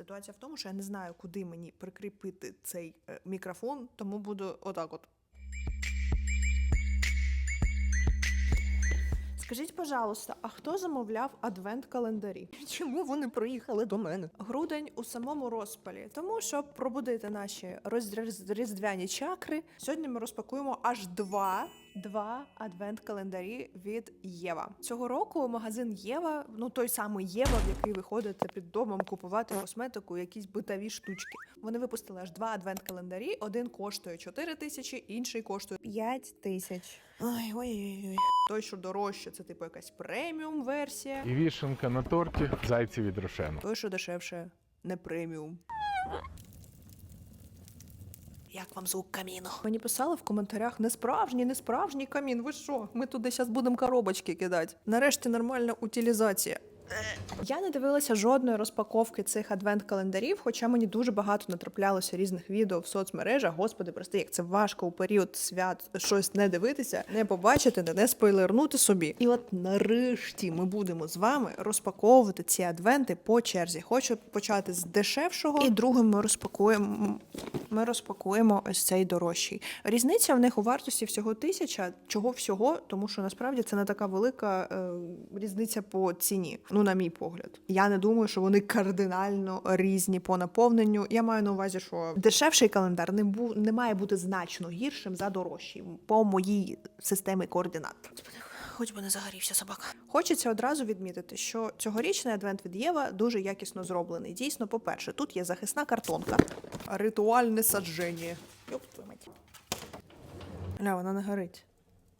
Ситуація в тому, що я не знаю, куди мені прикріпити цей е, мікрофон, тому буду отак от. Скажіть, пожалуйста, а хто замовляв адвент-календарі? Чому вони приїхали до мене? Грудень у самому розпалі. Тому щоб пробудити наші розріздвяні чакри, сьогодні ми розпакуємо аж два. Два адвент-календарі від Єва цього року. Магазин Єва, ну той самий Єва, в який ви ходите під домом купувати косметику, якісь битові штучки. Вони випустили аж два адвент-календарі. Один коштує 4 тисячі, інший коштує 5 тисяч. Ой, ой, ой, ой. Той, що дорожче, це типу якась преміум версія. І вішенка на торті зайці від Рошену. Той, що дешевше, не преміум. Як вам звук каміну? Мені писали в коментарях: не справжній, не справжній камін. Ви що? Ми туди зараз будемо коробочки кидати. Нарешті нормальна утилізація. Я не дивилася жодної розпаковки цих адвент-календарів, хоча мені дуже багато натраплялося різних відео в соцмережах. Господи, прости, як це важко у період свят щось не дивитися, не побачити, не, спойлернути собі. І от нарешті ми будемо з вами розпаковувати ці адвенти по черзі. Хочу почати з дешевшого, і другим ми розпакуємо. Ми розпакуємо ось цей дорожчий. Різниця в них у вартості всього тисяча. Чого всього? Тому що насправді це не така велика е, різниця по ціні. Ну, на мій погляд. Я не думаю, що вони кардинально різні по наповненню. Я маю на увазі, що дешевший календар не бу не має бути значно гіршим за дорожчий по моїй системі координат. Хоч би не загорівся собака. Хочеться одразу відмітити, що цьогорічний адвент від Єва дуже якісно зроблений. Дійсно, по-перше, тут є захисна картонка, ритуальне садження. Йоп, твою мать. Ля, вона не горить.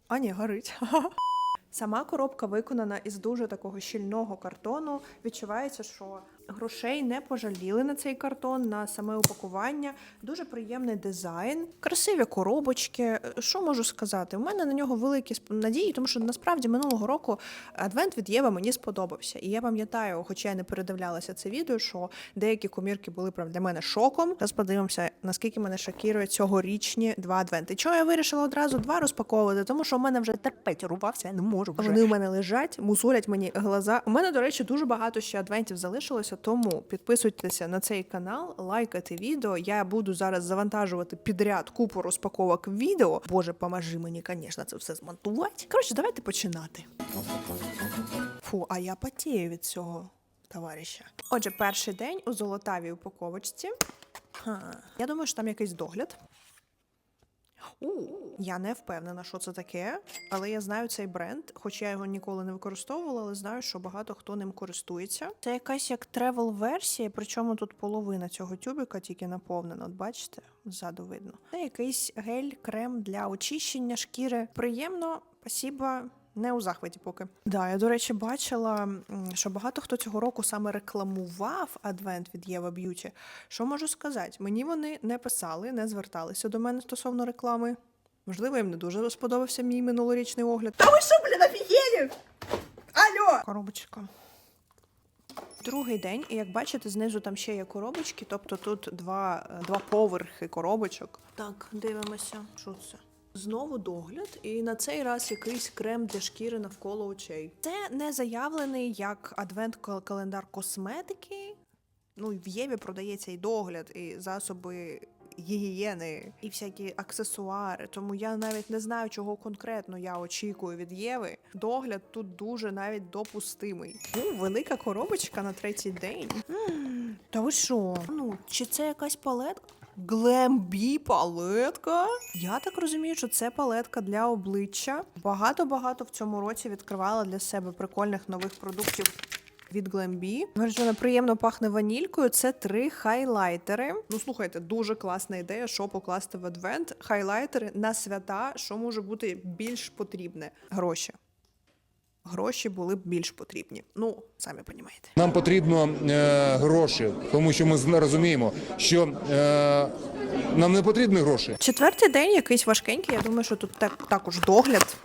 А ні, горить. Сама коробка виконана із дуже такого щільного картону. Відчувається, що грошей не пожаліли на цей картон, на саме упакування. Дуже приємний дизайн, красиві коробочки. Що можу сказати? У мене на нього великі надії, тому що насправді минулого року адвент від Єва мені сподобався. І я пам'ятаю, хоча я не передивлялася це відео, що деякі комірки були прям для мене шоком. Зараз подивимося, наскільки мене шокірує цьогорічні два адвенти. Чого я вирішила одразу два розпаковувати? Тому що у мене вже терпець рубався, я не можу. Вже. Вони у мене лежать, мусолять мені глаза. У мене, до речі, дуже багато ще адвентів залишилося, тому підписуйтеся на цей канал, лайкайте відео. Я буду зараз завантажувати підряд купу розпаковок відео. Боже, поможи мені, звісно, це все змонтувати. Коротше, давайте починати. Фу, а я потію від цього товариша. Отже, перший день у золотавій упаковочці. Ха. Я думаю, що там якийсь догляд. У, я не впевнена, що це таке, але я знаю цей бренд, хоч я його ніколи не використовувала, але знаю, що багато хто ним користується. Це якась як тревел-версія, причому тут половина цього тюбика тільки наповнена. От бачите, ззаду видно. Це якийсь гель-крем для очищення шкіри. Приємно, спасіба. Не у захваті поки. Да, я, до речі, бачила, що багато хто цього року саме рекламував адвент від Єва Б'юті. Що можу сказати? Мені вони не писали, не зверталися до мене стосовно реклами. Можливо, їм не дуже сподобався мій минулорічний огляд. Та ви що, блін, офігели? Алло! Коробочка. Другий день, і як бачите, знизу там ще є коробочки, тобто тут два, е, два поверхи коробочок. Так, дивимося, що це. Знову догляд, і на цей раз якийсь крем для шкіри навколо очей. Це не заявлений як адвент-календар косметики. Ну, в Єві продається і догляд, і засоби гігієни, і всякі аксесуари. Тому я навіть не знаю, чого конкретно я очікую від Єви. Догляд тут дуже навіть допустимий. Ну, велика коробочка на третій день. Та ви що? Ну, чи це якась палетка? Глембі палетка. Я так розумію, що це палетка для обличчя. Багато-багато в цьому році відкривала для себе прикольних нових продуктів від. Говорить, вона приємно пахне ванількою. Це три хайлайтери. Ну слухайте, дуже класна ідея, що покласти в адвент. Хайлайтери на свята, що може бути більш потрібне. Гроші. Гроші були б більш потрібні. Ну, самі розумієте. Нам потрібно е, гроші, тому що ми розуміємо, що е, нам не потрібні гроші. Четвертий день якийсь важкенький. Я думаю, що тут так, також догляд.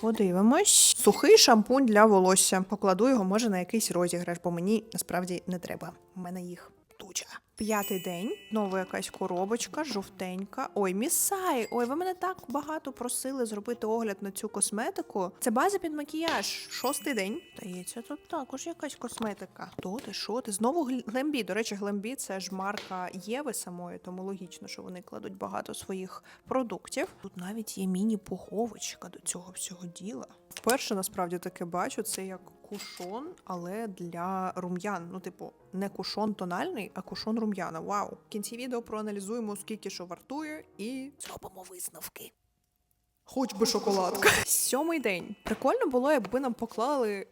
Подивимось. Сухий шампунь для волосся. Покладу його може на якийсь розіграш, бо мені насправді не треба. У мене їх туча. П'ятий день, знову якась коробочка, жовтенька. Ой, місай! Ой, ви мене так багато просили зробити огляд на цю косметику. Це база під макіяж. Шостий день. Здається, тут також якась косметика. Хто ти? Що ти? Знову Глембі. До речі, Глембі це ж марка Єви самої, тому логічно, що вони кладуть багато своїх продуктів. Тут навіть є міні-пуховочка до цього всього діла. Вперше насправді таке бачу, це як кушон, але для рум'ян. Ну, типу, не кушон тональний, а кушон рум'яна. Вау! В кінці відео проаналізуємо, скільки що вартує, і зробимо висновки. Хоч би шоколадка. Сьомий день. Прикольно було, якби нам поклали.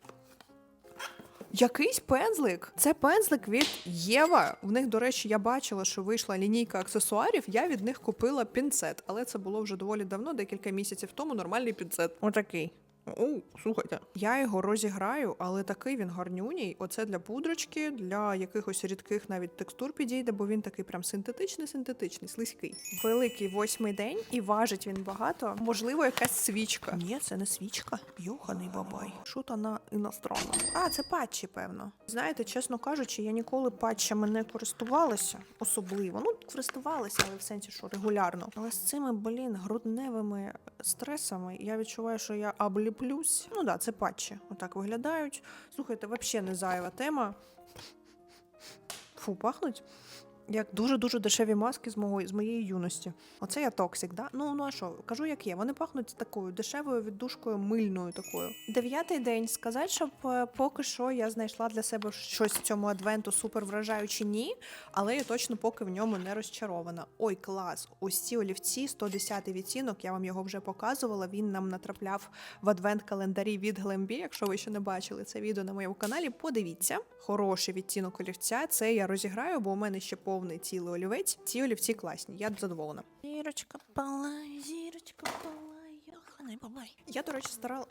Якийсь пензлик. Це пензлик від Єва. В них, до речі, я бачила, що вийшла лінійка аксесуарів. Я від них купила пінцет, але це було вже доволі давно, декілька місяців тому. Нормальний пінцет. Отакий. О, слухайте, я його розіграю, але такий він гарнюній. Оце для пудрочки, для якихось рідких навіть текстур підійде, бо він такий прям синтетичний, синтетичний, слизький. Великий восьмий день і важить він багато. Можливо, якась свічка. Ні, це не свічка. Йоханий бабай. Що то на іностранно? А, це патчі, певно. Знаєте, чесно кажучи, я ніколи патчами не користувалася особливо. Ну, користувалася, але в сенсі, що регулярно. Але з цими, блін, грудневими стресами я відчуваю, що я обліплюсь. Ну да, це патчі. Отак виглядають. Слухайте, взагалі не зайва тема. Фу, пахнуть. Як дуже-дуже дешеві маски з мого з моєї юності. Оце я токсик, да? Ну ну а що, кажу, як є. Вони пахнуть такою дешевою віддушкою, мильною такою. Дев'ятий день. Сказати, щоб е, поки що я знайшла для себе щось в цьому адвенту супер вражаюче, ні. Але я точно поки в ньому не розчарована. Ой, клас! Ось ці олівці, 110 відтінок, я вам його вже показувала. Він нам натрапляв в адвент-календарі від Глембі. Якщо ви ще не бачили це відео на моєму каналі, подивіться. Хороший відтінок олівця. Це я розіграю, бо у мене ще повний цілий олівець. Ці олівці класні. Я задоволена. Зірочка палай, зірочка йоханий бабай. Я, до речі, старала.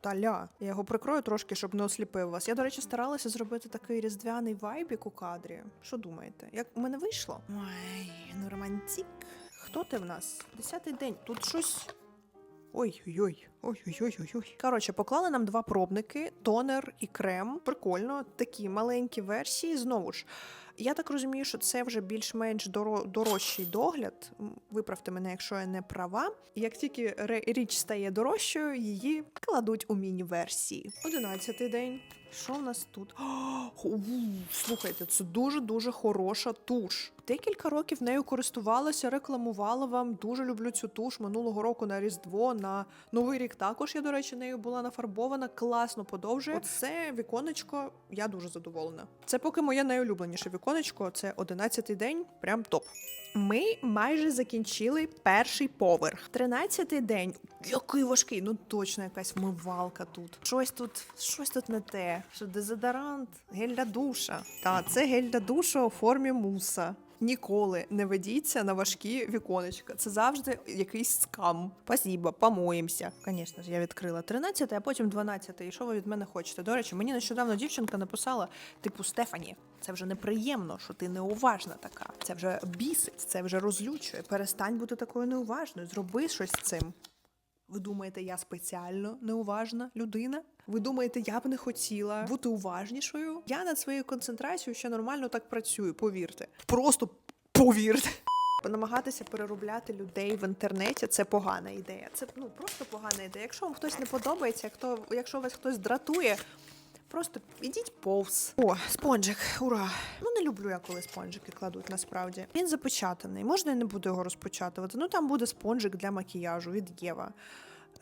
Таля, я його прикрою трошки, щоб не осліпив вас. Я, до речі, старалася зробити такий різдвяний вайбік у кадрі. Що думаєте? Як у мене вийшло? Ой, ну романтик. Хто ти в нас? Десятий день. Тут щось. Ой-ой-ой, ой-ой-ой-ой. Коротше, поклали нам два пробники: тонер і крем. Прикольно, такі маленькі версії. Знову ж, я так розумію, що це вже більш-менш доро- дорожчий догляд. Виправте мене, якщо я не права. Як тільки річ стає дорожчою, її кладуть у міні-версії. Одинадцятий день. Що в нас тут? О, слухайте, це дуже-дуже хороша туш. Декілька років нею користувалася, рекламувала вам. Дуже люблю цю туш. Минулого року на Різдво, на Новий рік також я, до речі, нею була нафарбована. Класно подовжує. Це віконечко, я дуже задоволена. Це поки моє найулюбленіше віконечко. Це 11-й день, прям топ. Ми майже закінчили перший поверх. Тринадцятий день. Який важкий, ну точно якась вмивалка тут. Щось тут, щось тут не те. Що дезодорант, гель для душа. Та це гель для душа у формі муса. Ніколи не ведіться на важкі віконечка. Це завжди якийсь скам. Пасіба, помоємося. Звісно ж, я відкрила 13, а потім 12. І що ви від мене хочете? До речі, мені нещодавно дівчинка написала: типу, Стефані, це вже неприємно, що ти неуважна така. Це вже бісить, це вже розлючує. Перестань бути такою неуважною. Зроби щось з цим. Ви думаєте, я спеціально неуважна людина? Ви думаєте, я б не хотіла бути уважнішою? Я над своєю концентрацією ще нормально так працюю, повірте. Просто повірте. Намагатися переробляти людей в інтернеті це погана ідея. Це ну просто погана ідея. Якщо вам хтось не подобається, хто, якщо вас хтось дратує, просто ідіть повз. О, спонжик, ура! Ну не люблю я, коли спонжики кладуть насправді. Він запечатаний. Можна я не буду його розпочатувати. Ну там буде спонжик для макіяжу від Єва.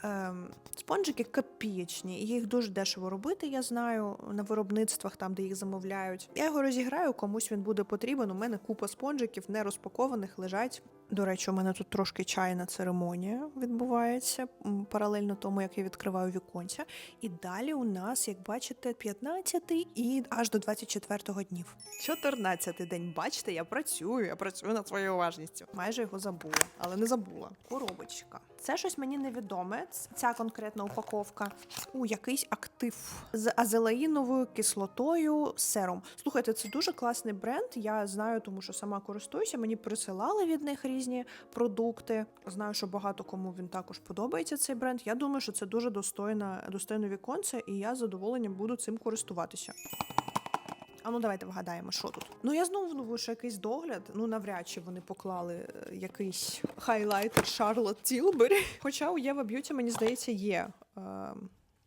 Ем, спонжики копієчні, їх дуже дешево робити, я знаю, на виробництвах, там, де їх замовляють. Я його розіграю, комусь він буде потрібен. У мене купа спонжиків не розпакованих лежать. До речі, у мене тут трошки чайна церемонія відбувається паралельно тому, як я відкриваю віконця. І далі у нас, як бачите, 15 і аж до 24 днів. 14 день. Бачите, я працюю, я працюю над своєю уважністю. Майже його забула, але не забула. Коробочка. Це щось мені невідоме. Ця конкретна упаковка. У якийсь актив з азелаїновою кислотою сером. Слухайте, це дуже класний бренд. Я знаю, тому що сама користуюся. Мені присилали від них різні продукти. Знаю, що багато кому він також подобається. Цей бренд. Я думаю, що це дуже достойна, достойне віконце, і я з задоволенням буду цим користуватися. Ну давайте вгадаємо, що тут. Ну я знову думаю, що якийсь догляд. Ну навряд чи вони поклали е, якийсь хайлайтер Шарлот Тілбері. Хоча у Єва Б'юті, мені здається, є. Е,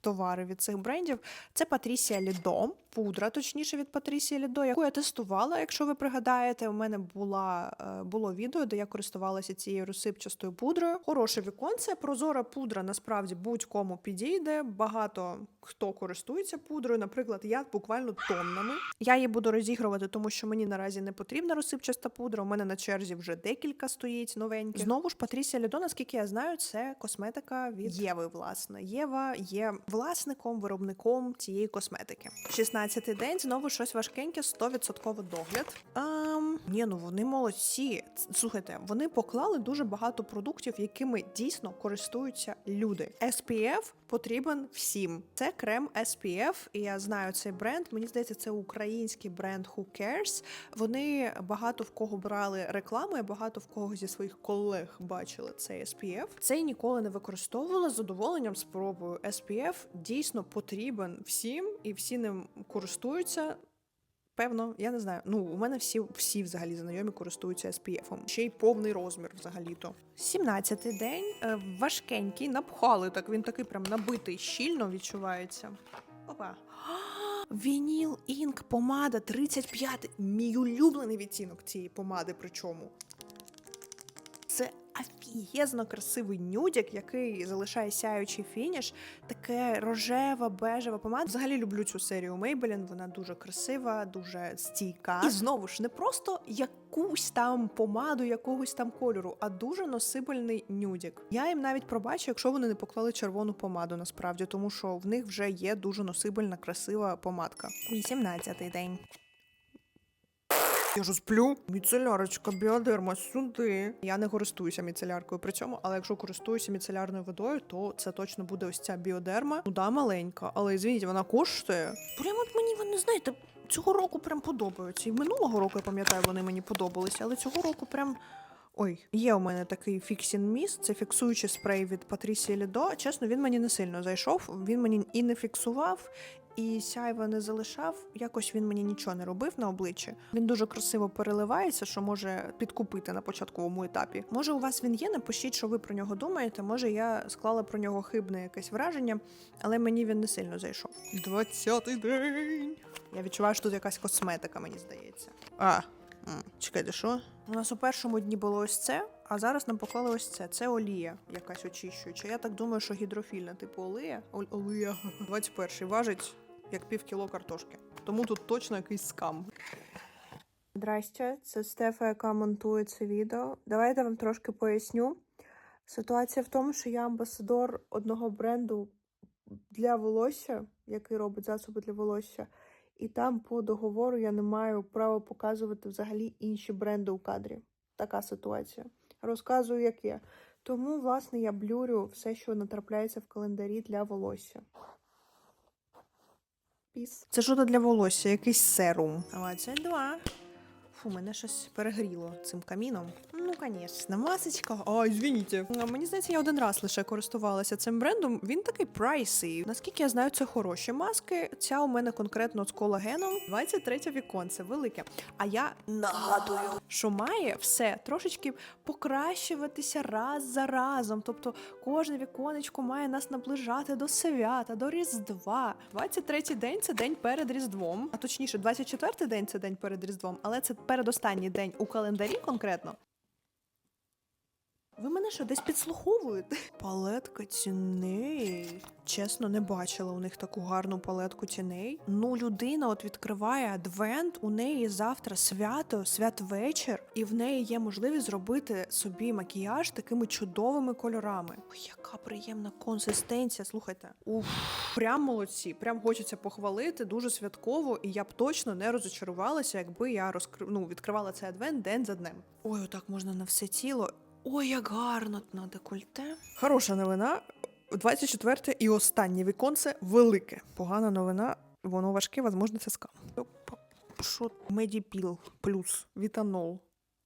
Товари від цих брендів це Патрісія Лідо, пудра, точніше від Патрісія Лідо, яку я тестувала. Якщо ви пригадаєте, у мене була е, було відео, де я користувалася цією розсипчастою пудрою. Хороше віконце, прозора пудра насправді будь-кому підійде. Багато хто користується пудрою. Наприклад, я буквально тоннами. Я її буду розігрувати, тому що мені наразі не потрібна розсипчаста пудра. У мене на черзі вже декілька стоїть новеньких. Знову ж Патрісія Лідо, наскільки я знаю, це косметика від Єви. Власне, Єва є власником, виробником цієї косметики. 16-й день знову щось важкеньке, 100% догляд. Ем, ні, ну вони молодці. Слухайте, вони поклали дуже багато продуктів, якими дійсно користуються люди. SPF потрібен всім. Це крем SPF, і я знаю цей бренд. Мені здається, це український бренд Who Cares. Вони багато в кого брали рекламу, і багато в кого зі своїх колег бачили цей SPF. Цей ніколи не використовувала з задоволенням. Спробую SPF дійсно потрібен всім, і всі ним користуються. Певно, я не знаю. Ну, у мене всі, всі взагалі знайомі користуються SPF. Ще й повний розмір взагалі-то. 17-й день е, важкенький, напхали так. Він такий прям набитий, щільно відчувається. Опа. Вініл інк помада 35. Мій улюблений відтінок цієї помади, причому. Це офігезно красивий нюдік, який залишає сяючий фініш. Таке рожева, бежева помада. Взагалі люблю цю серію Maybelline, Вона дуже красива, дуже стійка. І знову ж не просто якусь там помаду якогось там кольору, а дуже носибельний нюдік. Я їм навіть пробачу, якщо вони не поклали червону помаду, насправді, тому що в них вже є дуже носибельна, красива помадка. 18-й день. Я ж сплю. Міцелярочка, біодерма, сюди. Я не користуюся міцеляркою при цьому, але якщо користуюся міцелярною водою, то це точно буде ось ця біодерма. Ну да, маленька, але звініть, вона коштує. Прямо от мені вони знаєте. Цього року прям подобаються. І минулого року я пам'ятаю, вони мені подобалися, але цього року прям. Ой, є у мене такий фіксін міст, це фіксуючий спрей від Патрісії Лідо. Чесно, він мені не сильно зайшов. Він мені і не фіксував, і сяйва не залишав. Якось він мені нічого не робив на обличчі. Він дуже красиво переливається, що може підкупити на початковому етапі. Може, у вас він є? Напишіть, що ви про нього думаєте. Може, я склала про нього хибне якесь враження, але мені він не сильно зайшов. 20-й день. Я відчуваю, що тут якась косметика, мені здається. А, чекайте, що? У нас у першому дні було ось це, а зараз нам поклали ось це. Це олія, якась очищуюча. Я так думаю, що гідрофільна, типу олія. Ол- олія. 21-й важить як пів кіло картошки. Тому тут точно якийсь скам. Здрасте, це Стефа, яка монтує це відео. Давайте вам трошки поясню. Ситуація в тому, що я амбасадор одного бренду для волосся, який робить засоби для волосся. І там по договору я не маю права показувати взагалі інші бренди у кадрі. Така ситуація. Розказую, як є. Тому, власне, я блюрю все, що натрапляється в календарі для волосся. Піс. Це що то для волосся, якийсь серум. А це два. Фу, мене щось перегріло цим каміном. Ну, звісно, масочка. Ай, звініть. Мені здається, я один раз лише користувалася цим брендом. Він такий прайсий. Наскільки я знаю, це хороші маски. Ця у мене конкретно з колагеном. 23 віконце, велике. А я нагадую, що має все трошечки покращуватися раз за разом. Тобто кожне віконечко має нас наближати до свята, до Різдва. 23-й день це день перед Різдвом, а точніше, 24-й день це день перед Різдвом, але це передостанній день у календарі конкретно. Ви мене що, десь підслуховуєте? Палетка тіней. Чесно, не бачила у них таку гарну палетку тіней. Ну, людина от відкриває адвент, у неї завтра свято, святвечір, і в неї є можливість зробити собі макіяж такими чудовими кольорами. Ой, яка приємна консистенція. Слухайте, уф, прям молодці, прям хочеться похвалити, дуже святково, і я б точно не розочарувалася, якби я розкрив... ну, відкривала цей адвент день за днем. Ой, отак можна на все тіло. Ой, як гарно на декольте. Хороша новина. 24 і останнє віконце велике. Погана новина, воно важке, можливо, це скам. Що? Медіпіл плюс вітанол.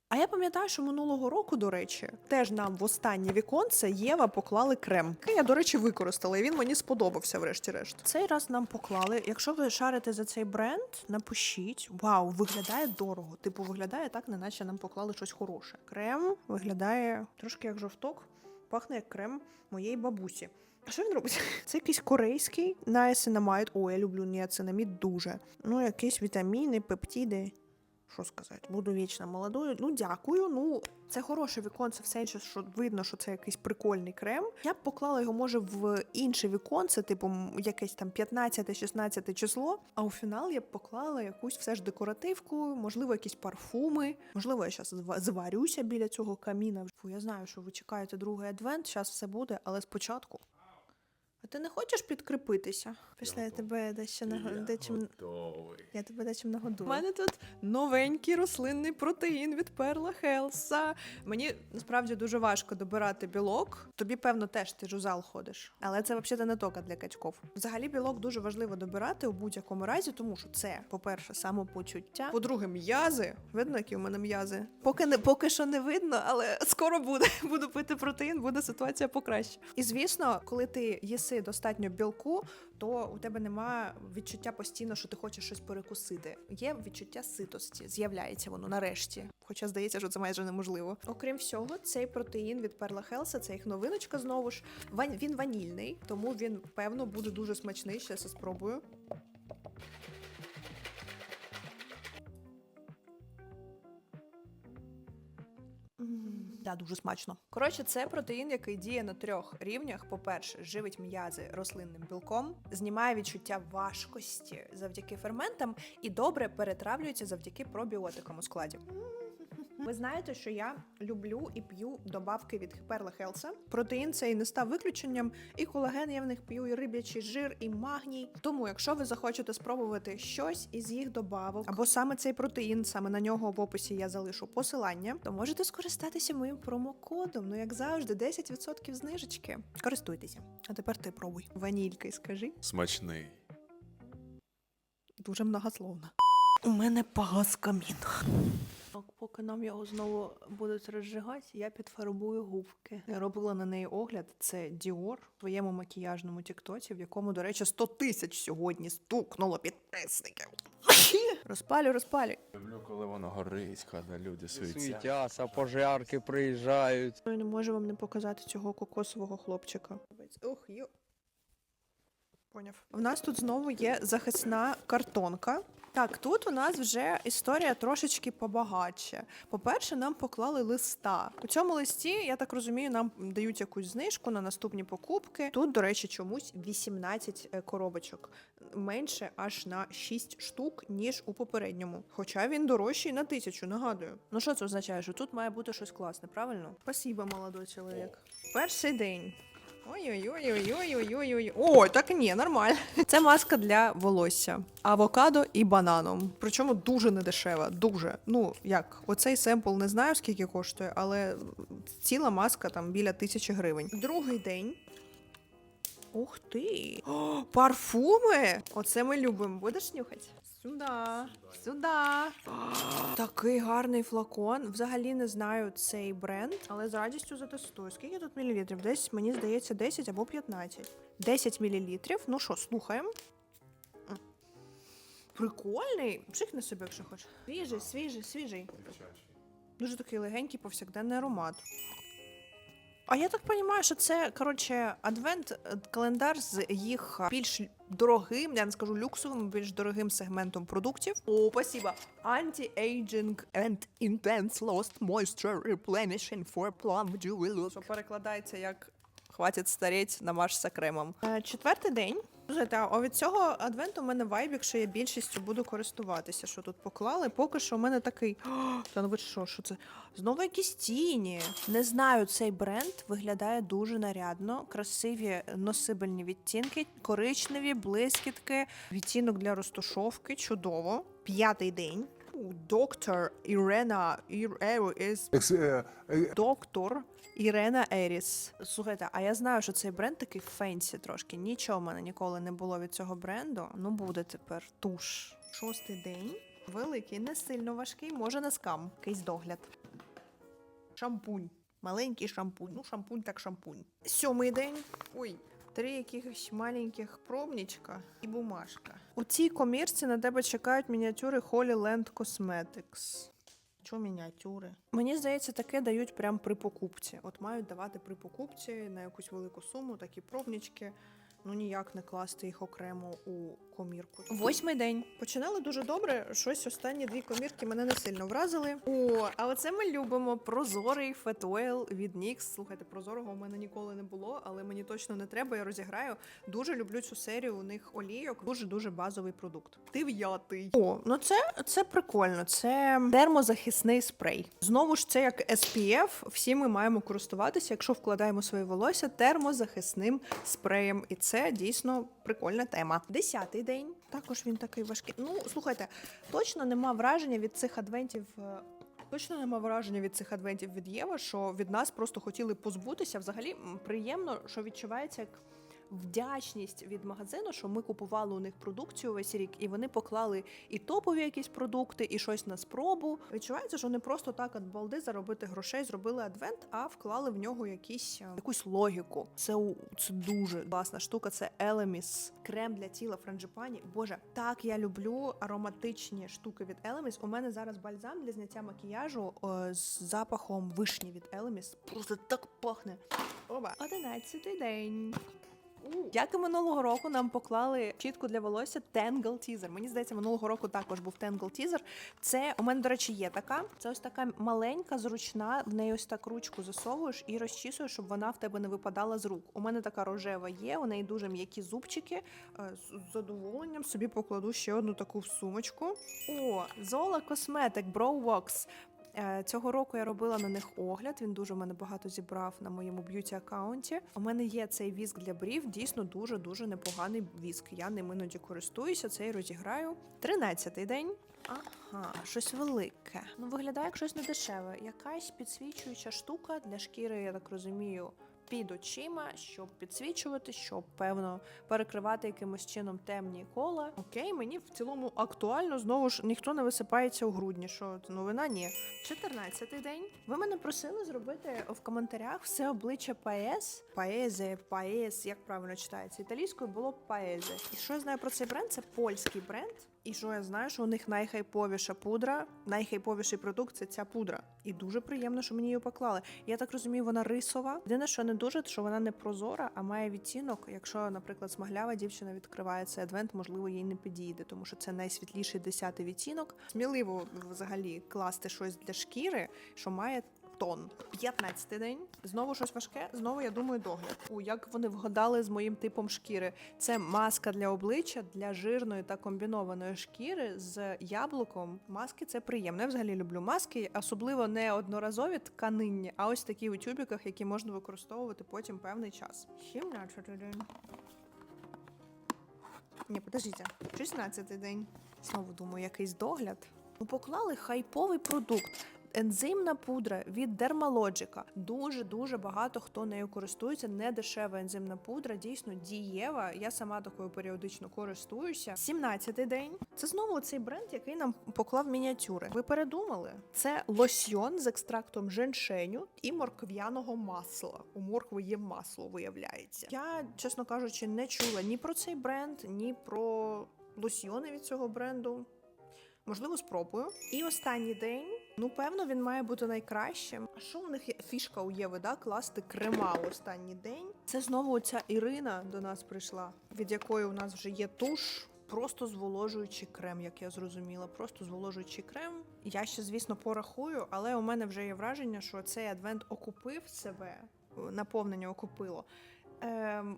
А я пам'ятаю, що минулого року, до речі, теж нам в останнє віконце Єва поклали крем. який Я, до речі, використала, і він мені сподобався, врешті-решт. Цей раз нам поклали. Якщо ви шарите за цей бренд, напишіть. Вау, виглядає дорого. Типу, виглядає так, неначе нам поклали щось хороше. Крем виглядає трошки як жовток, пахне як крем моєї бабусі. А що він робить? Це якийсь корейський наесинамайд. О, я люблю ніацинамід дуже. Ну, якісь вітаміни, пептиди. Що сказати? Буду вічно молодою. Ну, дякую. Ну, це хороше віконце, все інше, що видно, що це якийсь прикольний крем. Я б поклала його, може, в інше віконце, типу якесь там 15-16 число. А у фінал я б поклала якусь все ж декоративку, можливо, якісь парфуми. Можливо, я зараз зварюся біля цього каміна. Фу, я знаю, що ви чекаєте другий адвент, зараз все буде, але спочатку. А ти не хочеш підкріпитися? Після я тебе дещо наго- дечим готовий. я тебе дечим нагодую. У мене тут новенький рослинний протеїн від Перла Хелса. Мені насправді дуже важко добирати білок. Тобі, певно, теж ти ж у зал ходиш. Але це взагалі не тока для качков. Взагалі, білок дуже важливо добирати у будь-якому разі, тому що це, по-перше, самопочуття. По-друге, м'язи. Видно, які у мене м'язи. Поки не поки що не видно, але скоро буде. Буду пити протеїн, буде ситуація покраще. І звісно, коли ти їси достатньо білку, то у тебе немає відчуття постійно, що ти хочеш щось перекусити. Є відчуття ситості, з'являється воно нарешті. Хоча здається, що це майже неможливо. Окрім всього, цей протеїн від Перла Хелса, це їх новиночка знову ж. Він ванільний, тому він певно буде дуже смачний. Щас я спробую. Да, дуже смачно. Коротше, це протеїн, який діє на трьох рівнях. По-перше, живить м'язи рослинним білком, знімає відчуття важкості завдяки ферментам і добре перетравлюється завдяки пробіотикам у складі. Ви знаєте, що я люблю і п'ю добавки від Перла Хелса. Протеїн цей не став виключенням, і колаген я в них п'ю, і риб'ячий жир, і магній. Тому, якщо ви захочете спробувати щось із їх добавок, або саме цей протеїн, саме на нього в описі я залишу посилання, то можете скористатися моїм промокодом. Ну, як завжди, 10% знижечки. Користуйтеся. А тепер ти пробуй. Ванільки, скажи. Смачний. Дуже многословно. У мене погас камін. Поки нам його знову будуть розжигати, я підфарбую губки. Я робила на неї огляд. Це Dior в своєму макіяжному тіктоці, в якому, до речі, 100 тисяч сьогодні стукнуло підписників. Розпалю, розпалю. Люблю, коли воно горить, коли люди суетять. Суетяться, пожарки приїжджають. Я не можу вам не показати цього кокосового хлопчика. Ух, йо. Поняв. В нас тут знову є захисна картонка. Так, тут у нас вже історія трошечки побагатше. По-перше, нам поклали листа. У цьому листі, я так розумію, нам дають якусь знижку на наступні покупки. Тут, до речі, чомусь 18 е, коробочок. Менше аж на 6 штук, ніж у попередньому. Хоча він дорожчий на тисячу, нагадую. Ну що це означає? Що тут має бути щось класне, правильно? Спасибо, молодой чоловік. Перший день. Ой-ой-ой-ой-ой-ой-ой. Ой, так ні, нормально. Це маска для волосся. Авокадо і бананом. Причому дуже недешева. Дуже. Ну, як, оцей семпл не знаю, скільки коштує, але ціла маска там біля тисячі гривень. Другий день. Ух ти! О, парфуми! Оце ми любимо. Будеш нюхати? Сюда, сюда. Такий гарний флакон. Взагалі не знаю цей бренд, але з радістю затестую. Скільки тут мілілітрів? Десь, мені здається, 10 або 15. 10 мілілітрів. Ну що, слухаємо. Прикольний. Пшикни собі, якщо хочеш. Свіжий, свіжий, свіжий. Дуже такий легенький повсякденний аромат. А я так розумію, що це коротше адвент е, календар з їх більш дорогим, я не скажу люксовим, більш дорогим сегментом продуктів. О, спасибо. Anti-aging and intense lost moisture replenishing for plum jewelry. Що перекладається як хватить стареть, намажся кремом. Е, четвертий день. Слухайте, а від цього адвенту в мене вайбік, що я більшістю буду користуватися, що тут поклали. Поки що у мене такий. О, Та ну ви що, що це? Знову якісь тіні. Не знаю, цей бренд виглядає дуже нарядно. Красиві носибельні відтінки, коричневі, блискітки, відтінок для розтушовки. Чудово. П'ятий день. Доктор Ірена Ір- Еріс. Доктор Ірена Еріс. Слухайте, а я знаю, що цей бренд такий фенсі трошки. Нічого в мене ніколи не було від цього бренду. Ну буде тепер туш. Шостий день. Великий, не сильно важкий, може не скам. Якийсь догляд. Шампунь. Маленький шампунь. Ну, шампунь так шампунь. Сьомий день. Ой. Три якихось маленьких пробничка і бумажка. У цій комірці на тебе чекають мініатюри Holy Land Cosmetics. Що мініатюри? Мені здається, таке дають прямо при покупці. От мають давати при покупці на якусь велику суму такі пробнички. Ну ніяк не класти їх окремо у комірку. Восьмий день. Починали дуже добре. Щось останні дві комірки мене не сильно вразили. О, а оце ми любимо. Прозорий фетойл від NYX. Слухайте, прозорого у мене ніколи не було, але мені точно не треба. Я розіграю. Дуже люблю цю серію. У них олійок. Дуже дуже базовий продукт. Дев'ятий. О, ну це, це прикольно. Це термозахисний спрей. Знову ж це як SPF. Всі ми маємо користуватися, якщо вкладаємо своє волосся термозахисним спреєм. І це дійсно прикольна тема. Десятий день. Також він такий важкий. Ну, слухайте, точно нема враження від цих адвентів. е, Точно нема враження від цих адвентів від Єва, що від нас просто хотіли позбутися. Взагалі приємно, що відчувається як вдячність від магазину, що ми купували у них продукцію весь рік, і вони поклали і топові якісь продукти, і щось на спробу. Відчувається, що не просто так от балди заробити грошей, зробили адвент, а вклали в нього якісь е, якусь логіку. Це це дуже класна штука. Це Elemis. крем для тіла франджипані. Боже, так я люблю ароматичні штуки від Elemis. У мене зараз бальзам для зняття макіяжу е, з запахом вишні від Elemis. Просто так пахне. Оба. Одинадцятий день. Як і минулого року нам поклали щітку для волосся Tangle Teaser. Мені здається, минулого року також був Tangle Teaser. Це у мене, до речі, є така. Це ось така маленька, зручна. В неї ось так ручку засовуєш і розчісуєш, щоб вона в тебе не випадала з рук. У мене така рожева є. У неї дуже м'які зубчики. Е, З задоволенням собі покладу ще одну таку в сумочку. О, Zola Cosmetic Brow Wax. Е, Цього року я робила на них огляд. Він дуже мене багато зібрав на моєму б'юті аккаунті. У мене є цей віск для брів, дійсно дуже дуже непоганий віск. Я ним іноді користуюся, цей розіграю. Тринадцятий день. Ага, щось велике. Ну виглядає як щось недешеве. Якась підсвічуюча штука для шкіри, я так розумію. Під очима, щоб підсвічувати, щоб певно перекривати якимось чином темні кола. Окей, мені в цілому актуально. Знову ж ніхто не висипається у грудні. Що новина? Ні. 14-й день. Ви мене просили зробити в коментарях все обличчя Паес. Паезе, Паес, як правильно читається. Італійською було Паезе. І що я знаю про цей бренд? Це польський бренд. І що я знаю, що у них найхайповіша пудра, найхайповіший продукт це ця пудра. І дуже приємно, що мені її поклали. Я так розумію, вона рисова. Єдине, що не дуже, що вона не прозора, а має відтінок. Якщо, наприклад, смаглява дівчина відкриває цей адвент, можливо, їй не підійде, тому що це найсвітліший десятий відтінок. Сміливо взагалі класти щось для шкіри, що має. Тон 15 день. Знову щось важке. Знову я думаю, догляд. У як вони вгадали з моїм типом шкіри. Це маска для обличчя для жирної та комбінованої шкіри з яблуком. Маски це приємно. Я взагалі люблю маски, особливо не одноразові тканинні, а ось такі у тюбіках, які можна використовувати потім певний час. 17 день. Ні, подождіть, 16 день. Знову думаю, якийсь догляд. Ну, поклали хайповий продукт. Ензимна пудра від Dermalogica. Дуже дуже багато хто нею користується. Не дешева ензимна пудра, дійсно дієва. Я сама такою періодично користуюся. 17-й день. Це знову цей бренд, який нам поклав мініатюри. Ви передумали? Це лосьйон з екстрактом женьшеню і моркв'яного масла. У моркви є масло, виявляється. Я, чесно кажучи, не чула ні про цей бренд, ні про лосьйони від цього бренду. Можливо, спробую. І останній день. Ну, певно, він має бути найкращим. А що у них є фішка у Єви, да? Класти крема в останній день. Це знову ця Ірина до нас прийшла, від якої у нас вже є туш. Просто зволожуючий крем, як я зрозуміла. Просто зволожуючий крем. Я ще, звісно, порахую, але у мене вже є враження, що цей адвент окупив себе, наповнення окупило. Ем,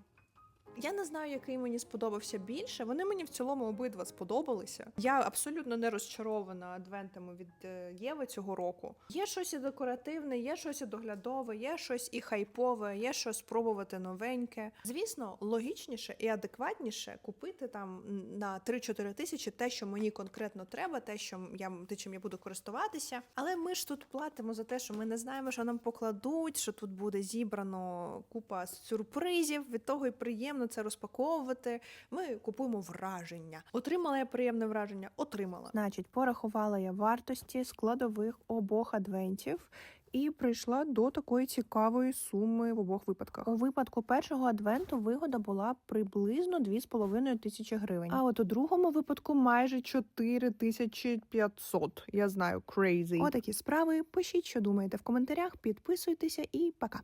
я не знаю, який мені сподобався більше. Вони мені в цілому обидва сподобалися. Я абсолютно не розчарована адвентами від е, Єви цього року. Є щось і декоративне, є щось і доглядове, є щось і хайпове, є щось спробувати новеньке. Звісно, логічніше і адекватніше купити там на 3-4 тисячі те, що мені конкретно треба, те, що я те, чим я буду користуватися. Але ми ж тут платимо за те, що ми не знаємо, що нам покладуть, що тут буде зібрано купа сюрпризів. Від того і приємно приємно це розпаковувати. Ми купуємо враження. Отримала я приємне враження? Отримала. Значить, порахувала я вартості складових обох адвентів. І прийшла до такої цікавої суми в обох випадках. У випадку першого адвенту вигода була приблизно 2,5 тисячі гривень. А от у другому випадку майже 4500. Я знаю, crazy. Отакі справи. Пишіть, що думаєте в коментарях, підписуйтеся і пока.